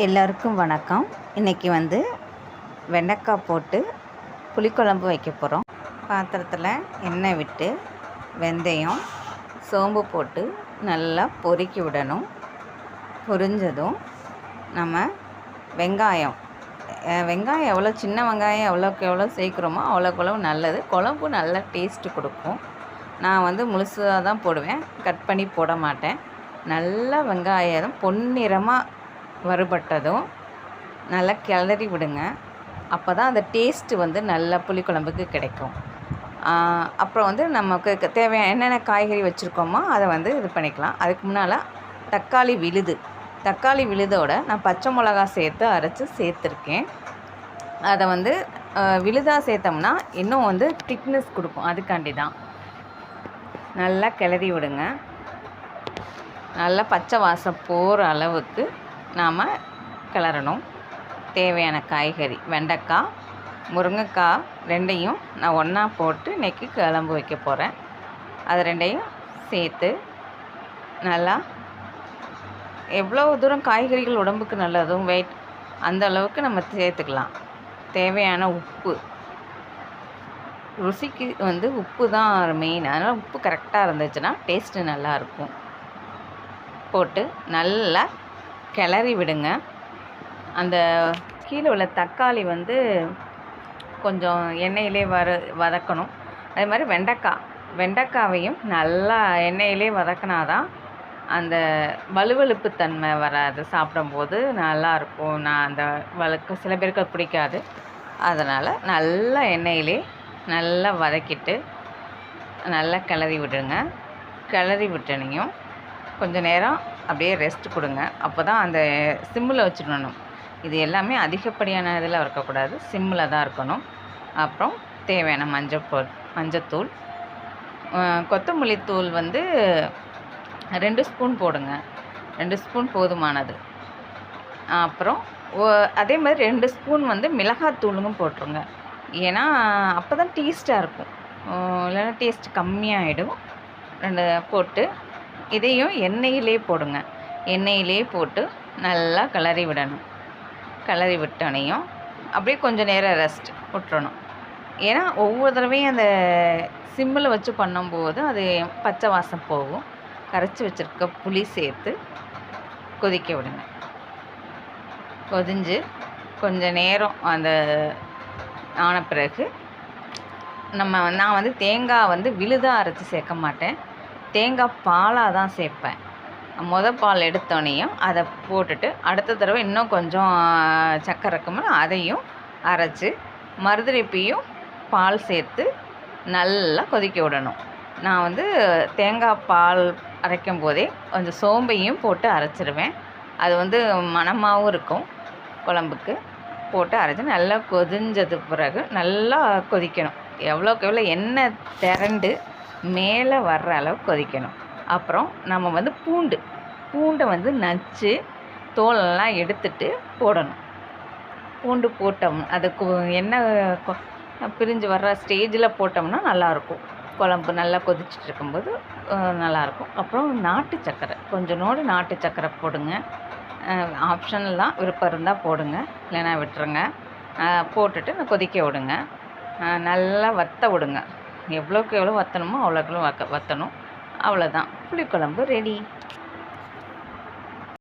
எல்லோருக்கும் வணக்கம். இன்றைக்கி வந்து வெண்டைக்காய் போட்டு புளிக்குழம்பு வைக்க போகிறோம் பாத்திரத்தில் எண்ணெய் விட்டு வெந்தயம் சோம்பு போட்டு நல்லா பொறுக்கி விடணும். பொரிஞ்சதும் நம்ம வெங்காயம். வெங்காயம் எவ்வளோ சின்ன வெங்காயம் எவ்வளோக்கு எவ்வளோ சேர்க்குறோமோ அவ்வளோக்கு அவ்வளோ நல்லது. குழம்பு நல்லா டேஸ்ட்டு கொடுக்கும். நான் வந்து முழுசாக தான் போடுவேன். கட் பண்ணி போட மாட்டேன். நல்லா வெங்காயம் பொன்னிறமாக வறுபட்டதும் நல்லா கிளறி விடுங்க. அப்போ தான் அந்த டேஸ்ட்டு வந்து நல்லா புளிக்குழம்புக்கு கிடைக்கும். அப்புறம் வந்து நமக்கு தேவையான என்னென்ன காய்கறி வச்சுருக்கோமோ அதை வந்து இது பண்ணிக்கலாம். அதுக்கு முன்னால் தக்காளி விழுது. தக்காளி விழுதோட நான் பச்சை மிளகா சேர்த்து அரைச்சி சேர்த்துருக்கேன். அதை வந்து விழுதாக சேர்த்தோம்னா இன்னும் வந்து திக்னஸ் கொடுக்கும். அதுக்காண்டி தான் நல்லா கிளறி விடுங்க. நல்லா பச்சை வாசம் போகிற அளவுக்கு நாம் கிளறணும். தேவையான காய்கறி வெண்டைக்காய் முருங்கைக்காய் ரெண்டையும் நான் ஒன்றா போட்டு இன்றைக்கி கிளம்பு வைக்க போகிறேன் அது ரெண்டையும் சேர்த்து நல்லா எவ்வளோ தூரம் காய்கறிகள் உடம்புக்கு நல்லதும் வெயிட் அந்த அளவுக்கு நம்ம சேர்த்துக்கலாம். தேவையான உப்பு. ருசிக்கு வந்து உப்பு தான் மெயின் அதனால் உப்பு கரெக்டாக இருந்துச்சுன்னா டேஸ்ட்டு நல்லாயிருக்கும் போட்டு நல்லா கிளறி விடுங்க. அந்த கீழே உள்ள தக்காளி வந்து கொஞ்சம் எண்ணெயிலே வர வதக்கணும். அதே மாதிரி வெண்டைக்காய். வெண்டைக்காவையும் நல்லா எண்ணெயிலே வதக்கினாதான் அந்த வலுவலுப்பு தன்மை வராது. சாப்பிடும்போது நல்லாயிருக்கும் நான் அந்த வழுக்க சில பேருக்கு பிடிக்காது. அதனால் நல்லா எண்ணெயிலே நல்லா வதக்கிட்டு நல்லா கிளறி விடுங்க. கிளறி விட்டனையும் கொஞ்சம் நேரம் அப்படியே ரெஸ்ட் கொடுங்க. அப்போ தான் அந்த சிம்மில் வச்சிடணும். இது எல்லாமே அதிகப்படியான இதில் இருக்கக்கூடாது. சிம்மில் தான் இருக்கணும். அப்புறம் தேவையான மஞ்சள் பொ மஞ்சத்தூள் கொத்தமல்லி தூள் வந்து ரெண்டு ஸ்பூன் போடுங்க. ரெண்டு ஸ்பூன் போதுமானது. அப்புறம் அதே மாதிரி ரெண்டு ஸ்பூன் வந்து மிளகாத்தூளுங்க போட்டுருங்க. ஏன்னா அப்போ தான் டேஸ்ட்டாக இருக்கும். இல்லைன்னா டேஸ்ட் கம்மியாகிடும் ரெண்டு போட்டு இதையும் எண்ணெயிலே போடுங்க. எண்ணெயிலே போட்டு நல்லா கிளறி விடணும். கிளறி விட்டோனையும் அப்படியே கொஞ்சம் நேரம் ரெஸ்ட் விட்டுறணும். ஏன்னா ஒவ்வொரு தடவையும் அந்த சிம்மில் வச்சு பண்ணும்போது அது பச்சை வாசம் போகும். கரைச்சி வச்சுருக்க புளி சேர்த்து கொதிக்க விடுங்க. கொதிஞ்சு கொஞ்சம் நேரம் அந்த ஆன பிறகு நம்ம நான் வந்து தேங்காய் வந்து விழுதாக அரைச்சி சேர்க்க மாட்டேன். தேங்காய் பாலாக தான் சேர்ப்பேன். முத பால் எடுத்தோடனையும் அதை போட்டுட்டு அடுத்த தடவை இன்னும் கொஞ்சம் சக்கரை இருக்கும்போது அதையும் அரைச்சி மறுதிருப்பியும் பால் சேர்த்து நல்லா கொதிக்க விடணும். நான் வந்து தேங்காய் பால் அரைக்கும் போதே கொஞ்சம் சோம்பையும் போட்டு அரைச்சிருவேன். அது வந்து மணமாகவும் இருக்கும் குழம்புக்கு. போட்டு அரைச்சி நல்லா கொதிஞ்சது பிறகு நல்லா கொதிக்கணும். எவ்வளோக்கு எவ்வளோ எண்ணெய் திரண்டு மேலே வர்ற அளவு கொதிக்கணும். அப்புறம் நம்ம வந்து பூண்டு பூண்டை வந்து நச்சு தோலெல்லாம் எடுத்துட்டு போடணும். பூண்டு போட்டோம் அது கு- பிரிஞ்சு வர்ற ஸ்டேஜில் போட்டோம்னா நல்லாயிருக்கும். குழம்பு நல்லா கொதிச்சுட்டு இருக்கும்போது நல்லாயிருக்கும். அப்புறம் நாட்டு சக்கரை கொஞ்சோண்டு நாட்டு சக்கரை போடுங்க. ஆப்ஷன்லாம் விருப்பம் இருந்தால் போடுங்க இல்லைன்னா விட்டுருங்க. போட்டுட்டு நான் கொதிக்க விடுங்க. நல்லா வத்த விடுங்க. எவ்வளோக்கு எவ்வளோ வற்றணுமோ அவ்வளோக்கு வக்க வற்றணும் அவ்வளோதான். புளிக்குழம்பு ரெடி